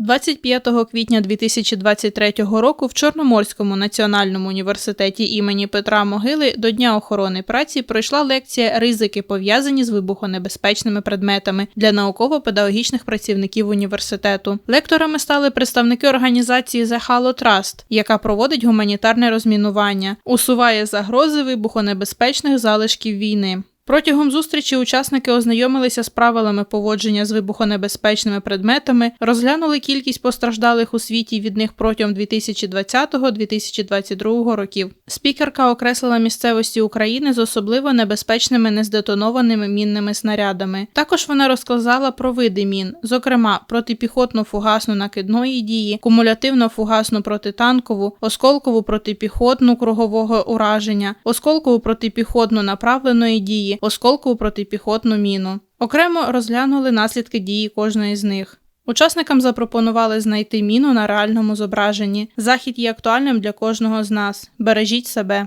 25 квітня 2023 року в Чорноморському національному університеті імені Петра Могили до Дня охорони праці пройшла лекція Ризики пов'язані з вибухонебезпечними предметами для науково-педагогічних працівників університету. Лекторами стали представники організації The Halo Trust, яка проводить гуманітарне розмінування, усуває загрози вибухонебезпечних залишків війни. Протягом зустрічі учасники ознайомилися з правилами поводження з вибухонебезпечними предметами, розглянули кількість постраждалих у світі від них протягом 2020-2022 років. Спікерка окреслила місцевості України з особливо небезпечними нездетонованими мінними снарядами. Також вона розказала про види мін, зокрема протипіхотну фугасну накидної дії, кумулятивно фугасну протитанкову, осколкову протипіхотну кругового ураження, осколкову протипіхотну направленої дії осколкову протипіхотну міну. Окремо розглянули наслідки дії кожної з них. Учасникам запропонували знайти міну на реальному зображенні. Захід є актуальним для кожного з нас. Бережіть себе.